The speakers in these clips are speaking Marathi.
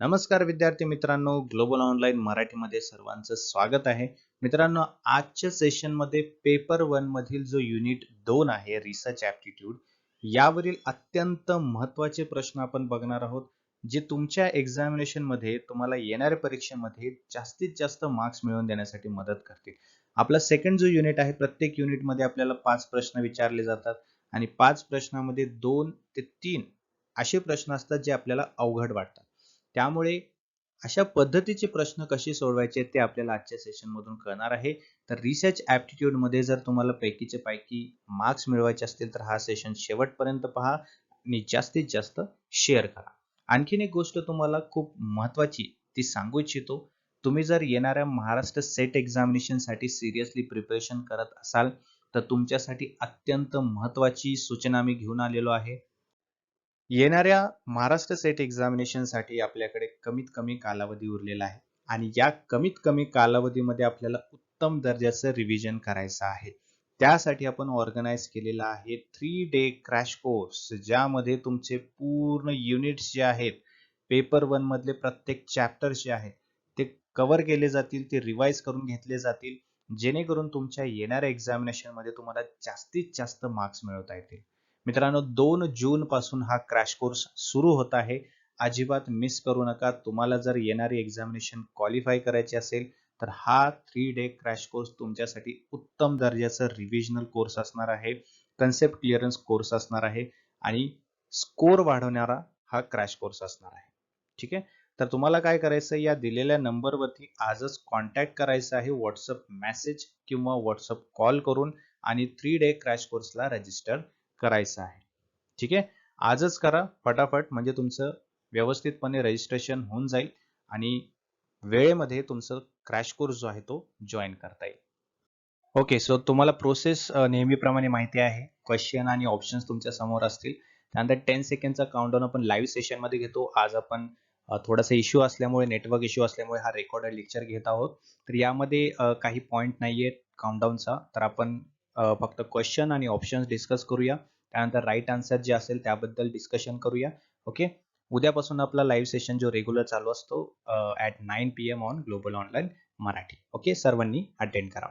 नमस्कार विद्यार्थी मित्रांनो ग्लोबल ऑनलाईन मराठीमध्ये सर्वांचं स्वागत आहे. मित्रांनो आजच्या सेशनमध्ये पेपर वन मधील जो युनिट दोन आहे रिसर्च ऍप्टिट्यूड यावरील अत्यंत महत्त्वाचे प्रश्न आपण बघणार आहोत जे तुमच्या एक्झामिनेशनमध्ये तुम्हाला येणाऱ्या परीक्षेमध्ये जास्तीत जास्त मार्क्स मिळवून देण्यासाठी मदत करतील. आपला सेकंड जो युनिट आहे प्रत्येक युनिटमध्ये आपल्याला पाच प्रश्न विचारले जातात आणि पाच प्रश्नामध्ये दोन ते तीन असे प्रश्न असतात जे आपल्याला अवघड वाटतात. त्यामुळे अशा पद्धतीचे प्रश्न कसे सोडवायचे ते आपल्याला आजच्या सेशनमधून कळणार आहे. तर रिसर्च ॲप्टिट्यूडमध्ये जर तुम्हाला पैकीचे पैकी मार्क्स मिळवायचे असतील तर हा सेशन शेवटपर्यंत पहा आणि जास्तीत जास्त शेअर करा. आणखीन एक गोष्ट तुम्हाला खूप महत्वाची ती सांगू इच्छितो. तुम्ही जर येणाऱ्या महाराष्ट्र सेट एक्झामिनेशनसाठी सिरियसली प्रिपरेशन करत असाल तर तुमच्यासाठी अत्यंत महत्वाची सूचना मी घेऊन आलेलो आहे. येणाऱ्या महाराष्ट्र सेट एक्झामिनेशनसाठी आपल्याकडे कमीत कमी कालावधी उरलेला आहे. आणि या कमीत कमी कालावधीमध्ये आपल्याला उत्तम दर्जाचं रिव्हिजन करायचं आहे. त्यासाठी आपण ऑर्गनाईज केलेला आहे थ्री डे क्रॅश कोर्स ज्यामध्ये तुमचे पूर्ण युनिट्स जे आहेत पेपर वन मधले प्रत्येक चॅप्टर जे आहेत ते कव्हर केले जातील ते रिवाइज करून घेतले जातील. जेणेकरून तुमच्या येणाऱ्या एक्झामिनेशनमध्ये तुम्हाला जास्तीत जास्त मार्क्स मिळवता येतील. मित्रांनो दोन जून पासून हा क्रॅश कोर्स सुरू होत आहे. अजिबात मिस करू नका. तुम्हाला जर येणारी एक्झामिनेशन क्वालिफाय करायची असेल तर हा थ्री डे क्रॅश कोर्स तुमच्यासाठी उत्तम दर्जाचा रिव्हिजनल कोर्स असणार आहे. कन्सेप्ट क्लिअरन्स कोर्स असणार आहे. आणि स्कोर वाढवणारा हा क्रॅश कोर्स असणार आहे. ठीक आहे? तर तुम्हाला काय करायचं या दिलेल्या नंबरवरती आजच कॉन्टॅक्ट करायचं आहे. व्हॉट्सअप मेसेज किंवा व्हॉट्सअप कॉल करून आणि थ्री डे क्रॅश कोर्सला रजिस्टर करायचं आहे. ठीक आहे? आजच करा फटाफट म्हणजे तुमचं व्यवस्थितपणे रजिस्ट्रेशन होऊन जाईल आणि वेळेमध्ये तुमचं क्रॅश कोर्स जो आहे तो जॉईन करता येईल. ओके सो तुम्हाला प्रोसेस नेहमीप्रमाणे माहिती आहे. क्वेश्चन आणि ऑप्शन्स तुमच्यासमोर असतील. त्यानंतर टेन सेकंडचा काउंटडाऊन आपण लाईव्ह सेशनमध्ये घेतो. आज आपण थोडासा इश्यू असल्यामुळे नेटवर्क इश्यू असल्यामुळे हा रेकॉर्डेड लेक्चर घेत आहोत. तर यामध्ये काही पॉईंट नाहीये काउंटडाऊनचा तर आपण फक्त क्वेश्चन आणि ऑप्शन्स डिस्कस करूया. त्यानंतर राईट आन्सर जे असेल त्याबद्दल डिस्कशन करूया. ओके उद्यापासून आपला लाईव्ह सेशन जो रेग्युलर चालू असतो at nine P M on global online Marathi. Okay सर्वांनी अटेंड करा.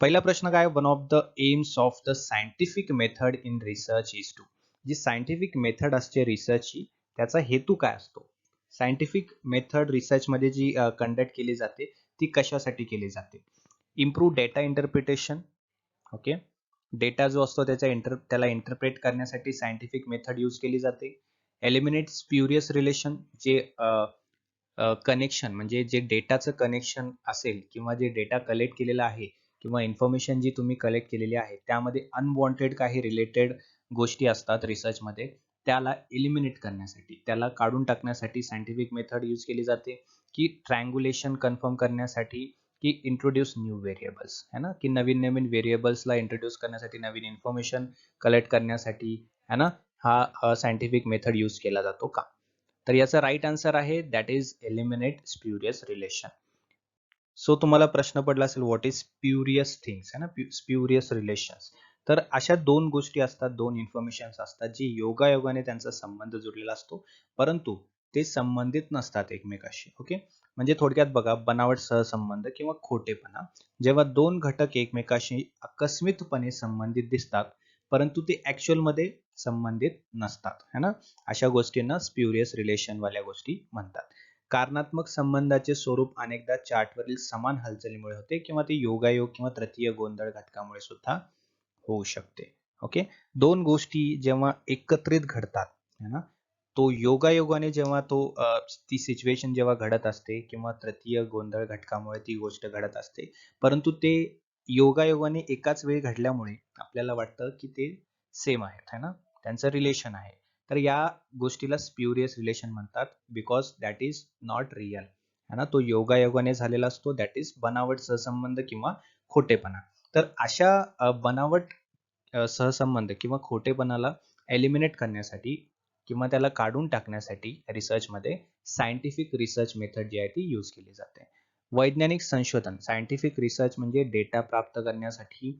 पहिला प्रश्न काय? One of the aims of the scientific method in research is to G scientific method असते रिसर्चची त्याचा हेतू काय असतो? सायंटिफिक मेथड रिसर्चमध्ये जी कंडक्ट केली जाते ती कशासाठी केली जाते? Improve data interpretation okay data जो असतो त्याचा इंटर त्याला इंटरप्रेट करण्यासाठी सायंटिफिक मेथड यूज केली जाते. एलिमिनेट स्प्युरियस रिलेशन जे कनेक्शन म्हणजे जे डेटाचं कनेक्शन असेल किंवा जे डेटा कलेक्ट केलेला आहे किंवा इन्फॉर्मेशन जी तुम्ही कलेक्ट केलेली आहे त्यामध्ये अनवॉन्टेड काही रिलेटेड गोष्टी असतात रिसर्चमध्ये त्याला एलिमिनेट करण्यासाठी त्याला काढून टाकण्यासाठी सायंटिफिक मेथड यूज केली जाते. की ट्रँग्युलेशन कन्फर्म करण्यासाठी की इंट्रोड्यूस न्यू व्हेरिएबल्स है ना? की नवीन नवीन व्हेरिएबल्सला इंट्रोड्यूस करण्यासाठी नवीन इन्फॉर्मेशन कलेक्ट करण्यासाठी है ना? हा सायंटिफिक मेथड यूज केला जातो का? तर याचा राईट आन्सर आहे that is eliminate spurious relation so तुम्हाला प्रश्न पडला असेल व्हॉट इज स्प्युरियस थिंग्स है ना? स्प्युरियस रिलेशन्स तर अशा दोन गोष्टी असतात दोन इन्फॉर्मेशन असतात जी योगायोगाने त्यांचा संबंध जुडलेला असतो. परंतु ते संबंधित नसतात एकमेकाशी ओके म्हणजे थोडक्यात बघा बनावट सहसंबंध किंवा खोटेपणा. जेव्हा दोन घटक एकमेकाशी आकस्मितपणे संबंधित दिसतात परंतु ते ऍक्च्युअलमध्ये संबंधित नसतात है ना? अशा गोष्टींना स्प्युरियस रिलेशन वाल्या गोष्टी म्हणतात. कारणात्मक संबंधाचे स्वरूप अनेकदा चार्टवरील समान हालचालीमुळे होते किंवा ते योगायोग किंवा तृतीय गोंधळ घटकामुळे सुद्धा होऊ शकते ओके दोन गोष्टी जेव्हा एकत्रित घडतात है ना? तो योगायोगाने जेव्हा तो ती सिच्युएशन जेव्हा घडत असते किंवा तृतीय गोंधळ घटकामुळे ती गोष्ट घडत असते परंतु ते योगायोगाने एकाच वेळी घडल्यामुळे आपल्याला वाटतं की ते सेम आहेत है ना? त्यांचं रिलेशन आहे. तर या गोष्टीला स्प्युरियस रिलेशन म्हणतात because that is not real है ना? तो योगायोगाने झालेला असतो दॅट इज बनावट सहसंबंध किंवा खोटेपणा. तर अशा बनावट सहसंबंध किंवा खोटेपणाला एलिमिनेट करण्यासाठी किंवा त्याला काढून टाकण्यासाठी रिसर्चमध्ये सायंटिफिक रिसर्च मेथड जी आहे ती यूज केली जाते. वैज्ञानिक संशोधन सायंटिफिक रिसर्च म्हणजे डेटा प्राप्त करण्यासाठी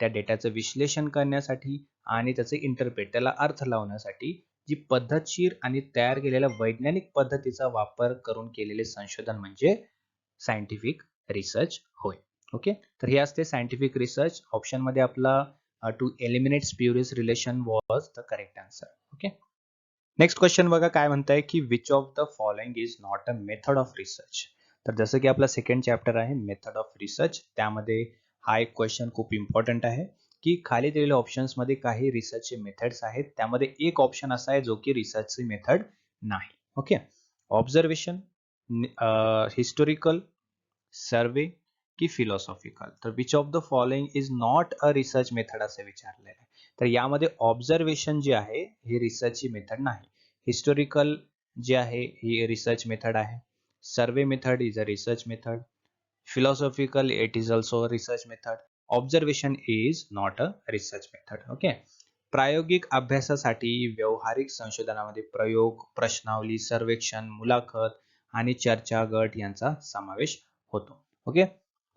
त्या डेटाचं विश्लेषण करण्यासाठी आणि त्याचे इंटरप्रेट त्याला अर्थ लावण्यासाठी जी पद्धतशीर आणि तयार केलेल्या वैज्ञानिक पद्धतीचा वापर करून केलेले संशोधन म्हणजे सायंटिफिक रिसर्च होय. ओके तर हे असते सायंटिफिक रिसर्च ऑप्शनमध्ये आपला to eliminate spurious relation was the correct answer okay next question बघा काय म्हणताय की which of the following is not a method of research तर जसं की आपला सेकंड चॅप्टर आहे मेथड ऑफ रिसर्च त्यामध्ये हा एक क्वेश्चन खूप इम्पॉर्टंट आहे की खाली दिलेल्या ऑप्शन्समध्ये काही रिसर्चचे मेथड्स आहेत. त्यामध्ये एक ऑप्शन असा आहे जो की रिसर्चची मेथड नाही. ओके ऑब्झर्वेशन हिस्टोरिकल सर्वे की फिलॉसॉफिकल तर which of the following is not a research method असं विचारलेलं आहे तर यामध्ये ऑब्झर्वेशन जे आहे हे रिसर्चची मेथड नाही. हिस्टोरिकल जे आहे ही रिसर्च मेथड आहे. Survey method is a research method philosophical it is also research method observation is not a research method okay प्रायोगिक अभ्यासासाठी व्यवहारिक संशोधनामध्ये प्रयोग प्रश्नावली सर्वेक्षण मुलाखत आणि चर्चा गट यांचा समावेश होतो ओके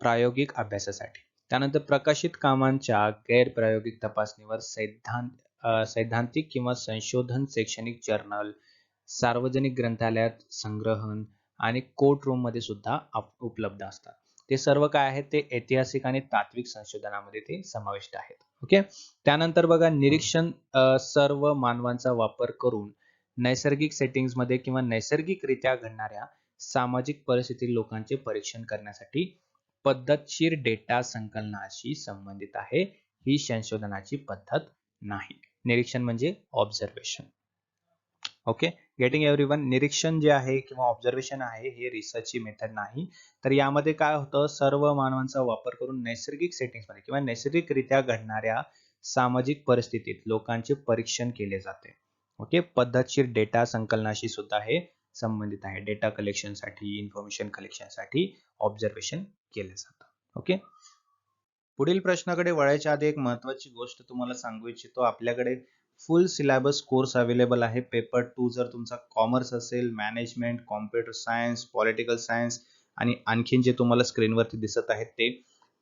प्रायोगिक अभ्यासासाठी. त्यानंतर प्रकाशित कामांच्या गैरप्रायोगिक तपासणीवर सैद्धांत सैद्धांतिक किंवा संशोधन शैक्षणिक जर्नल सार्वजनिक ग्रंथालयात संग्रहण आणि कोर्ट रूममध्ये सुद्धा उपलब्ध असतात. ते सर्व काय आहेत? ते ऐतिहासिक आणि तात्विक संशोधनामध्ये ते समाविष्ट आहेत. ओके त्यानंतर बघा निरीक्षण सर्व मानवांचा वापर करून नैसर्गिक सेटिंग्समध्ये किंवा नैसर्गिकरित्या घडणाऱ्या सामाजिक परिस्थितीत लोकांचे परीक्षण करण्यासाठी पद्धतशीर डेटा संकलनाशी संबंधित आहे. ही संशोधनाची पद्धत नाही. निरीक्षण म्हणजे observation okay getting every one निरीक्षण जे आहे किंवा ऑब्झर्वेशन आहे हे रिसर्चची मेथड नाही. तर यामध्ये काय होतं? सर्व मानवांचा वापर करून नैसर्गिक सेटिंग्समध्ये किंवा नैसर्गिकरित्या घडणाऱ्या सामाजिक परिस्थितीत लोकांचे परीक्षण केले जाते. ओके पद्धतशीर डेटा संकलनाशी सुद्धा हे संबंधित आहे. डेटा कलेक्शनसाठी इन्फॉर्मेशन कलेक्शनसाठी ऑब्झर्वेशन केलं जातं ओके? पुढील प्रश्नाकडे वळायच्या आधी एक महत्वाची गोष्ट तुम्हाला सांगू इच्छितो. आपल्याकडे फुल सिलेबस कोर्स अवेलेबल आहे. पेपर टू जर तुमचा कॉमर्स असेल management computer science political science आणि आणखीन जे तुम्हाला स्क्रीनवरती दिसत आहेत ते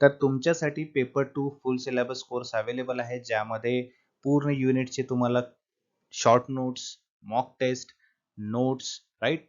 तर तुमच्यासाठी paper two full syllabus course available आहे. ज्यामध्ये पूर्ण युनिटचे तुम्हाला short notes mock test notes right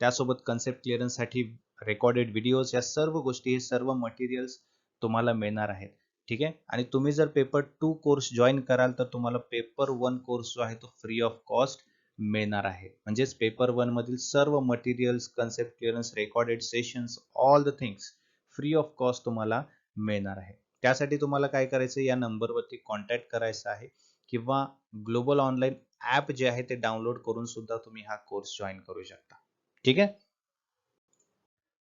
त्यासोबत कन्सेप्ट क्लिअरन्ससाठी रेकॉर्डेड व्हिडिओज या सर्व गोष्टी हे सर्व मटेरियल्स तुम्हाला मिळणार आहेत. ठीक आहे? आणि तुम्ही जर पेपर टू कोर्स जॉईन कराल तर तुम्हाला पेपर वन कोर्स जो आहे तो फ्री ऑफ कॉस्ट मिळणार आहे. म्हणजेच पेपर वन मधील सर्व materials concept clearance recorded sessions all the things free of cost तुम्हाला मिळणार आहे. त्यासाठी तुम्हाला काय करायचं या नंबरवरती कॉन्टॅक्ट करायचं आहे. किंवा ग्लोबल ऑनलाईन ऍप जे आहे ते डाउनलोड करून सुद्धा तुम्ही हा कोर्स जॉईन करू शकता. ठीक आहे?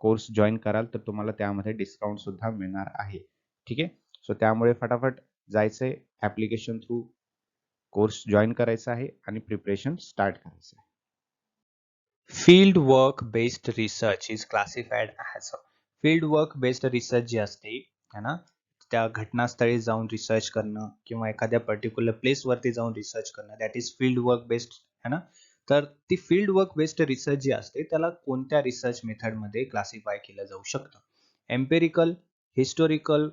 कोर्स जॉईन कराल तर तुम्हाला त्यामध्ये डिस्काउंट सुद्धा मिळणार आहे. ठीक आहे? सो त्यामुळे फटाफट जायचंय ऍप्लिकेशन थ्रू कोर्स जॉईन करायचा आहे आणि प्रिपरेशन स्टार्ट करायचं आहे. Field work based research is classified as a field work based research जी असते है ना? त्या घटनास्थळी जाऊन रिसर्च करणं किंवा एखाद्या पर्टिक्युलर प्लेसवरती जाऊन रिसर्च करणं that is field work based है ना? तर ती फील्ड वर्क बेस्ड रिसर्च जी असते त्याला कोणत्या रिसर्च मेथडमध्ये क्लासिफाय केलं जाऊ शकतं? एम्पेरिकल हिस्टोरिकल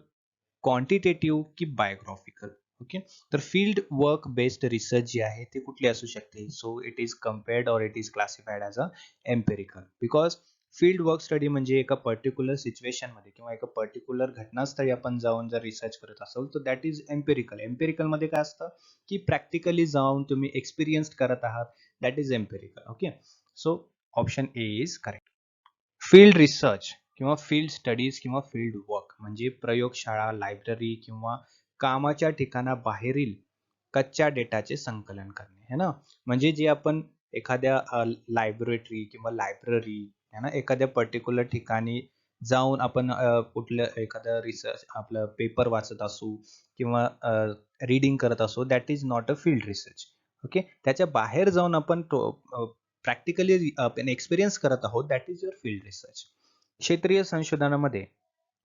क्वांटिटेटिव्ह की बायोग्राफिकल ओके तर फील्ड वर्क बेस्ड रिसर्च जी आहे ती कुठली असू शकते? So it is compared or it is classified as a empirical because field work study म्हणजे एका पर्टिक्युलर सिच्युएशनमध्ये किंवा एका पर्टिक्युलर घटनास्थळी आपण जाऊन जर रिसर्च करत असाल तर दॅट इज एम्पेरिकल एम्पेरिकलमध्ये काय असतं? की प्रॅक्टिकली जाऊन तुम्ही एक्सपिरियन्स करत आहात that is empirical okay so option A is correct field research किंवा फील्ड स्टडीज किंवा फील्ड वर्क म्हणजे प्रयोगशाळा लायब्ररी किंवा कामाच्या ठिकाणाबाहेरील कच्च्या डेटाचे संकलन करणे है ना? म्हणजे जे आपण एखाद्या लायब्रेटरी किंवा लायब्ररी है ना? एखाद्या पर्टिक्युलर ठिकाणी जाऊन आपण कुठलं एखादं रिसर्च आपलं पेपर वाचत असू किंवा रीडिंग करत असू that is not a field research okay त्याच्या बाहेर जाऊन आपण प्रॅक्टिकली आपण एक्सपिरियन्स करत आहोत that is your field research क्षेत्रीय संशोधनामध्ये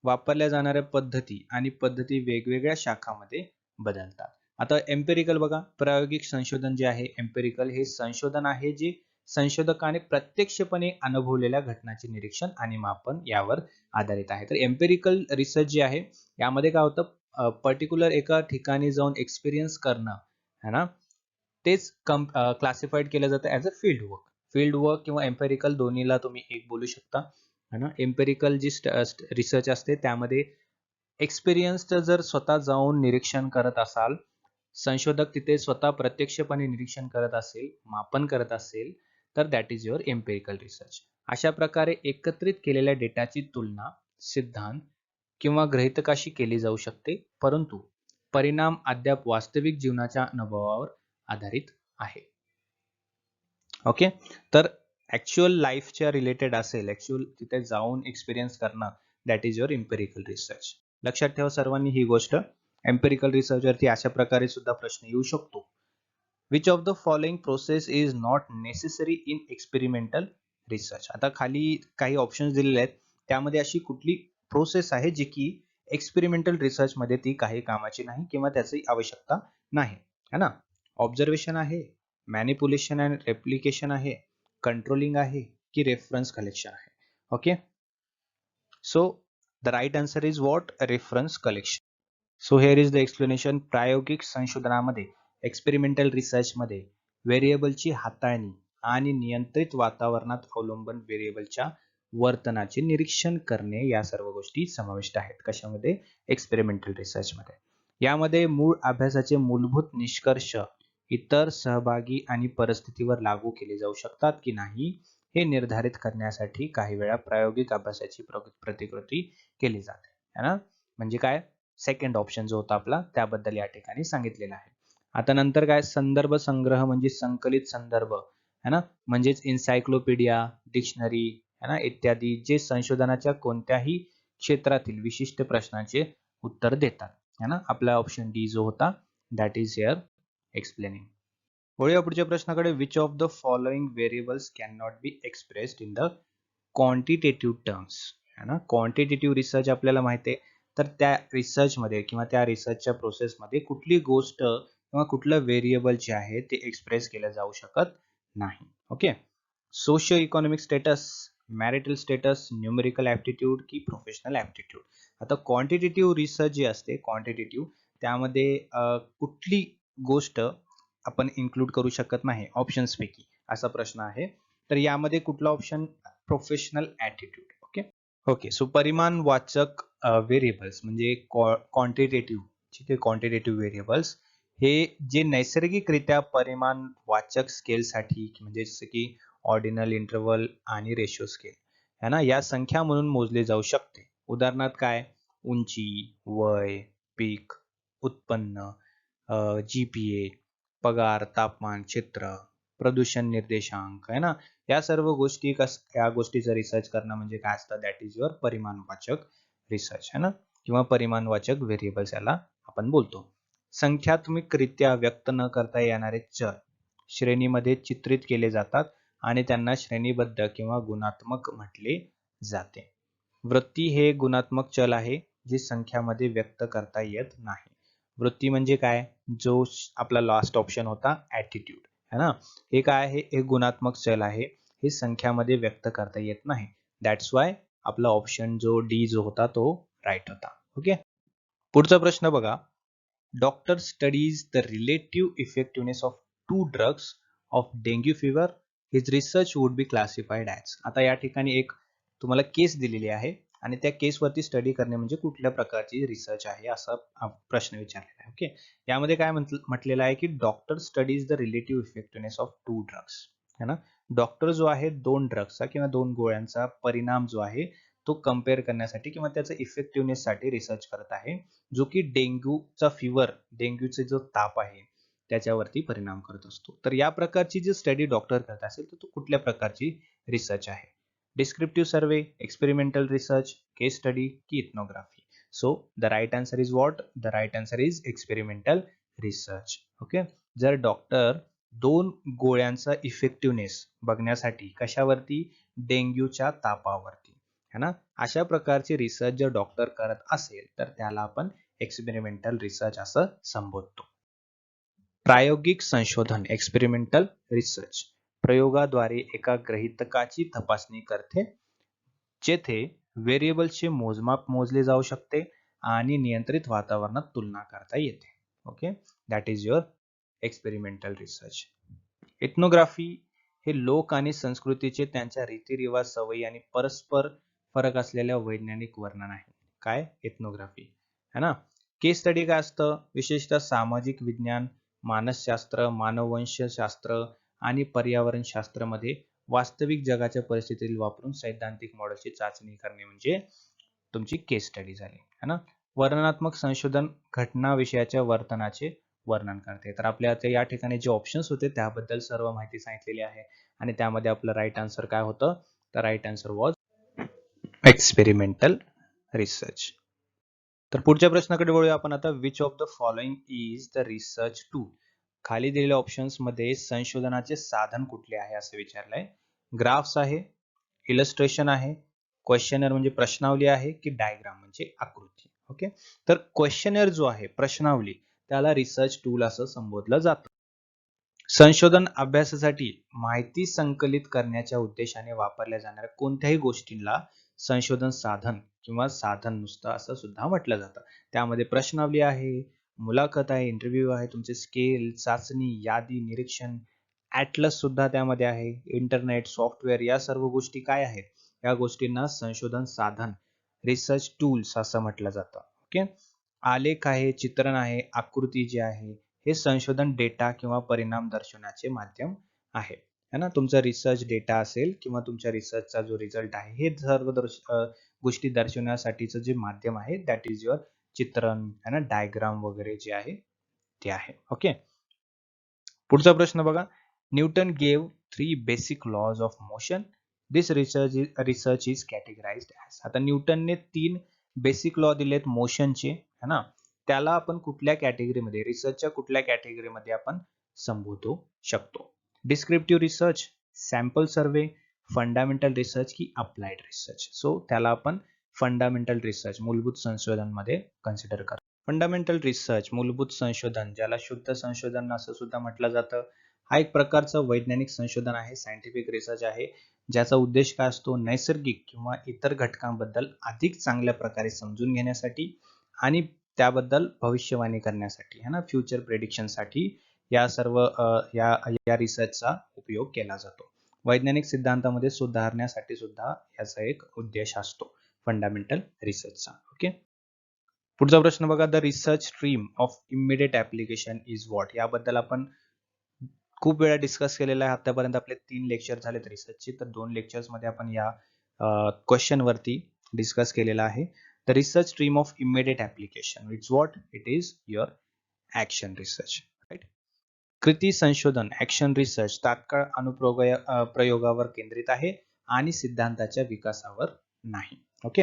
वापरल्या जाणाऱ्या पद्धती आणि पद्धती वेगवेगळ्या शाखामध्ये बदलतात. आता एम्पेरिकल बघा प्रायोगिक संशोधन जे आहे एम्पेरिकल हे संशोधन आहे जे संशोधकाने प्रत्यक्षपणे अनुभवलेल्या घटनाचे निरीक्षण आणि मापन यावर आधारित आहे. तर एम्पेरिकल रिसर्च जे आहे यामध्ये काय होतं? पर्टिक्युलर एका ठिकाणी जाऊन एक्सपिरियन्स करणं है ना? तेच कम क्लासिफाईड केलं जातं as a field work field work किंवा एम्पेरिकल दोन्हीला तुम्ही एक बोलू शकता. है ना? एम्पेरिकल जी रिसर्च असते त्यामध्ये एक्सपिरियन्स जर स्वतः जाऊन निरीक्षण करत असाल संशोधक तिथे स्वतः प्रत्यक्षपणे निरीक्षण करत असेल मापन करत असेल तर that is your empirical research अशा प्रकारे एकत्रित केलेल्या डेटाची तुलना सिद्धांत किंवा ग्रहितकाशी केली जाऊ शकते. परंतु परिणाम अद्याप वास्तविक जीवनाच्या अनुभवावर आधारित आहे. ओके? तर ऍक्च्युअल लाईफच्या रिलेटेड असेल ऍक्च्युअल तिथे जाऊन एक्सपिरियन्स करणं that is your empirical research लक्षात ठेवा सर्वांनी ही गोष्ट. एम्पेरिकल रिसर्चवरती अशा प्रकारे सुद्धा प्रश्न येऊ शकतो. Which of the following process is not necessary in experimental research आता खाली काही ऑप्शन्स दिलेले आहेत. त्यामध्ये अशी कुठली प्रोसेस आहे जी की एक्सपेरिमेंटल रिसर्च मध्ये ती काही कामाची नाही किंवा त्याची आवश्यकता नाही. है ना? ऑब्झर्वेशन आहे मॅनिपुलेशन अँड रेप्लिकेशन आहे कंट्रोलिंग आहे की रेफरन्स कलेक्शन आहे. Okay so the right answer is what reference collection so here is the explanation प्रायोगिक संशोधनामध्ये एक्सपेरिमेंटल रिसर्चमध्ये व्हेरिएबलची हाताळणी आणि नियंत्रित वातावरणात अवलंबन व्हेरिएबलच्या वर्तनाचे निरीक्षण करणे या सर्व गोष्टी समाविष्ट आहेत. कशामध्ये? एक्सपेरिमेंटल रिसर्चमध्ये यामध्ये मूळ अभ्यासाचे मूलभूत निष्कर्ष इतर सहभागी आणि परिस्थितीवर लागू केले जाऊ शकतात की नाही हे निर्धारित करण्यासाठी काही वेळा प्रायोगिक अभ्यासाची प्रतिकृती केली जाते. है ना? म्हणजे काय? सेकंड ऑप्शन जो होता आपला त्याबद्दल या ठिकाणी सांगितलेलं आहे. आता नंतर काय? संदर्भ संग्रह म्हणजे संकलित संदर्भ. है ना? म्हणजेच इन्सायक्लोपीडिया डिक्शनरी है ना? इत्यादी जे संशोधनाच्या कोणत्याही क्षेत्रातील विशिष्ट प्रश्नाचे उत्तर देतात. है ना? आपला ऑप्शन डी जो होता दॅट इज हिअर एक्सप्लेनिंग वळूया पुढच्या प्रश्नाकडे. Which of the following variables can not be expressed in the quantitative terms है ना? क्वांटिटेटिव्ह रिसर्च आपल्याला माहिती आहे. तर त्या रिसर्चमध्ये किंवा त्या रिसर्चच्या प्रोसेसमध्ये कुठली गोष्ट किंवा कुठलं व्हेरिएबल जे आहे ते एक्सप्रेस केलं जाऊ शकत नाही. Okay socio economic status marital status numerical aptitude की प्रोफेशनल ऍप्टिट्यूड आता क्वांटिटेटिव्ह रिसर्च जे असते क्वांटिटेटिव्ह त्यामध्ये कुठली गोष्ट आपण इन्क्लूड करू शकत नाही ऑप्शन्स पैकी असा प्रश्न आहे. तर यामध्ये कुठला option professional attitude okay okay so परिमाण वाचक व्हेरिएबल्स म्हणजे क्वांटिटेटिव्ह ठीक आहे क्वांटिटेटिव्ह व्हेरिएबल्स हे जे नैसर्गिकरित्या परिमाण वाचक स्केलसाठी म्हणजे जसं की ऑर्डिनल इंटरवल आणि रेशो स्केल है ना? या संख्या म्हणून मोजले जाऊ शकते. उदाहरणार्थ काय? उंची वय पीक उत्पन्न जीपीए पगार तापमान क्षेत्र प्रदूषण निर्देशांक आहे ना? या सर्व गोष्टी कस या गोष्टीचा रिसर्च करणं म्हणजे काय असतं? दॅट इज युअर परिमाणवाचक रिसर्च है ना? किंवा परिमाणवाचक व्हेरिएबल्स याला आपण बोलतो. संख्यात्मकरित्या व्यक्त न करता येणारे चल श्रेणीमध्ये चित्रित केले जातात आणि त्यांना श्रेणीबद्ध किंवा गुणात्मक म्हटले जाते. वृत्ती हे गुणात्मक चल आहे जे संख्यामध्ये व्यक्त करता येत नाही. वृत्ती म्हणजे काय? जो आपला लास्ट ऑप्शन होता ऍटिट्यूड है ना? हे काय आहे? हे गुणात्मक चल आहे. हे संख्यामध्ये व्यक्त करता येत नाही. दॅट्स वाय आपला ऑप्शन जो डी जो होता तो राईट होता. ओके पुढचा प्रश्न बघा. Doctor studies the relative effectiveness of two drugs of dengue fever his research would be classified as आता या ठिकाणी एक तुम्हाला केस दिलेली आहे. आणि त्या केसवरती स्टडी करणे म्हणजे कुठल्या प्रकारची रिसर्च आहे असा प्रश्न विचारलेला आहे ओके यामध्ये काय म्हटलेलं आहे की doctor studies the relative effectiveness of two drugs है ना? डॉक्टर जो आहे दोन ड्रग्सचा किंवा दोन गोळ्यांचा परिणाम जो आहे तो कंपेअर करण्यासाठी किंवा त्याचा इफेक्टिव्हनेस साठी रिसर्च करत आहे जो की डेंग्यूचा फिवर डेंग्यूचे जो ताप आहे त्याच्यावरती परिणाम करत असतो. तर या प्रकारची जी स्टडी डॉक्टर करत असेल तर तो कुठल्या प्रकारची रिसर्च आहे? Descriptive survey experimental research case study key ethnography. So the right answer is what the right answer is experimental research okay जर डॉक्टर दोन गोळ्यांचा इफेक्टिव्हनेस बघण्यासाठी कशावरती? डेंग्यूच्या तापावरती. है ना? अशा प्रकारची रिसर्च जर डॉक्टर करत असेल तर त्याला आपण एक्सपेरिमेंटल रिसर्च असं संबोधतो. प्रायोगिक संशोधन एक्सपेरिमेंटल रिसर्च प्रयोगाद्वारे एका गृहीतकाची तपासणी करते जेथे व्हेरिएबल्सचे मोजमाप मोजले जाऊ शकते आणि नियंत्रित वातावरणात तुलना करता येते. Okay that is your experimental research ethnography हे लोक आणि संस्कृतीचे त्यांच्या रीतिरिवाज सवयी आणि परस्पर फरक असलेल्या वैज्ञानिक वर्णन आहे. काय? इथनोग्राफी है ना? केस स्टडी काय असतं? विशेषतः सामाजिक विज्ञान मानसशास्त्र मानववंशशास्त्र आणि पर्यावरण शास्त्रामध्ये वास्तविक जगाच्या परिस्थितीत वापरून सैद्धांतिक मॉडेलची चाचणी करणे म्हणजे तुमची केस स्टडी झाली है ना? वर्णनात्मक संशोधन घटना विषयाच्या वर्तनाचे वर्णन करते. तर आपल्या आता या ठिकाणी जे ऑप्शन्स होते त्याबद्दल सर्व माहिती सांगितलेली आहे आणि त्यामध्ये आपलं राईट आन्सर काय होतं? तर right answer was experimental research तर पुढच्या प्रश्नाकडे वळूया आपण आता which of the following is the research tool खाली दिलेल्या ऑप्शन्समध्ये संशोधनाचे साधन कुठले आहे असं विचारलंय. ग्राफ्स आहे इलस्ट्रेशन आहे क्वेश्चनर म्हणजे प्रश्नावली आहे की डायग्राम म्हणजे आकृती. ओके तर क्वेश्चनर जो आहे प्रश्नावली त्याला रिसर्च टूल असं संबोधलं जातं. संशोधन अभ्यासासाठी माहिती संकलित करण्याच्या उद्देशाने वापरल्या जाणाऱ्या कोणत्याही गोष्टींना संशोधन साधन किंवा साधन नुसतं असं सुद्धा म्हटलं जातं. त्यामध्ये प्रश्नावली आहे मुलाखत आहे इंटरव्ह्यू आहे तुमचे स्केल चाचणी यादी निरीक्षण ॲटलस सुद्धा त्यामध्ये आहे. इंटरनेट सॉफ्टवेअर या सर्व गोष्टी काय आहेत? या गोष्टींना संशोधन साधन रिसर्च टूल्स असं म्हटलं जातं. ओके आलेख आहे चित्रण आहे आकृती जी आहे हे संशोधन डेटा किंवा परिणाम दर्शवण्याचे माध्यम आहे. है ना? तुमचा रिसर्च डेटा असेल किंवा तुमच्या रिसर्चचा जो रिझल्ट आहे हे सर्व दर्श गोष्टी दर्शवण्यासाठीचं जे माध्यम आहे दॅट इज युअर चित्रण है ना? डायग्राम वगैरे जे आहे ते आहे. ओके पुढचा प्रश्न बघा. Newton gave three basic laws of motion this research research is categorise as आता न्यूटनने तीन बेसिक लॉ दिलेत मोशनचे है ना? त्याला आपण कुठल्या कॅटेगरीमध्ये रिसर्चच्या कुठल्या कॅटेगरीमध्ये आपण संबोधू शकतो? Descriptive research sample survey fundamental research की अप्लाइड रिसर्च सो त्याला आपण फंडामेंटल रिसर्च मूलभूत संशोधनमध्ये कन्सिडर करा फंडामेंटल रिसर्च मूलभूत संशोधन ज्याला शुद्ध संशोधन असं सुद्धा म्हटलं जातं हा एक प्रकारचं वैज्ञानिक संशोधन आहे सायंटिफिक रिसर्च आहे ज्याचा उद्देश काय असतो? नैसर्गिक किंवा इतर घटकांबद्दल अधिक चांगल्या प्रकारे समजून घेण्यासाठी आणि त्याबद्दल भविष्यवाणी करण्यासाठी है ना? फ्युचर प्रेडिक्शनसाठी या सर्व या या रिसर्चचा उपयोग केला जातो. वैज्ञानिक सिद्धांतामध्ये सुधारण्यासाठी सुद्धा याचा एक उद्देश असतो. फंडामेंटल रिसर्चचा ओके पुढचा प्रश्न बघा the research stream of immediate application is what याबद्दल आपण खूप वेळा डिस्कस केलेला आहे. आतापर्यंत आपले तीन लेक्चर झालेत रिसर्चचे तर दोन लेक्चर्समध्ये आपण या क्वेश्चन वरती डिस्कस केलेला आहे. The research stream of immediate application it's what it is your action research right कृती संशोधन ऍक्शन रिसर्च तात्काळ अनुप्रयोग प्रयोगावर केंद्रित आहे आणि सिद्धांताच्या विकासावर नाही. ओके?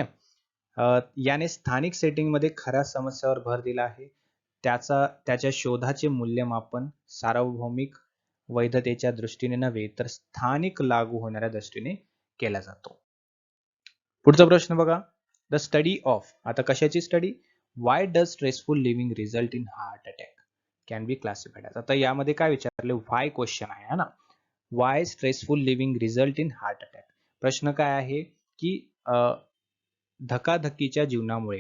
याने स्थानिक सेटिंगमध्ये खऱ्या समस्यावर भर दिला आहे. त्याचा त्याच्या शोधाचे मूल्यमापन सार्वभौमिक वैधतेच्या दृष्टीने नव्हे तर स्थानिक लागू होणाऱ्या दृष्टीने केला जातो. पुढचा प्रश्न बघा. द स्टडी ऑफ आता कशाची study why does stressful living result in heart attack can be classified आता यामध्ये काय विचारले? वाय क्वेश्चन आहे ना? Why stressful living result in heart attack प्रश्न काय आहे? की धकाधकीच्या जीवनामुळे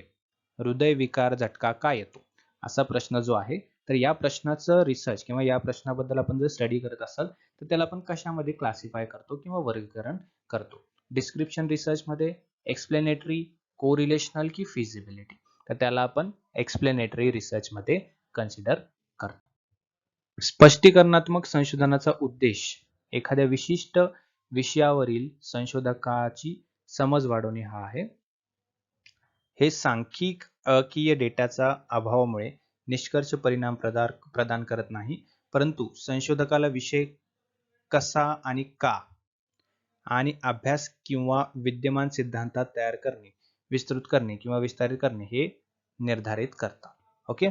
हृदयविकार झटका का येतो? असा प्रश्न जो आहे तर या प्रश्नाचं रिसर्च किंवा या प्रश्नाबद्दल आपण जर स्टडी करत असाल तर त्याला आपण कशामध्ये क्लासिफाय करतो किंवा वर्गीकरण करतो? डिस्क्रिप्शन रिसर्च मध्ये एक्सप्लेनेटरी कोरिलेशनल की फिजिबिलिटी तर त्याला आपण एक्सप्लेनेटरी रिसर्च मध्ये कन्सिडर करतो. स्पष्टीकरणात्मक संशोधनाचा उद्देश एखाद्या विशिष्ट विषयावरील संशोधकाची समज वाढवणे हा आहे. हे सांख्यिकीय डेटाचा अभावामुळे निष्कर्ष परिणाम प्रदान करत नाही परंतु संशोधकाला विषय कसा आणि का आणि अभ्यास किंवा विद्यमान सिद्धांतात तयार करणे विस्तृत करणे किंवा विस्तारित करणे हे निर्धारित करतात. ओके?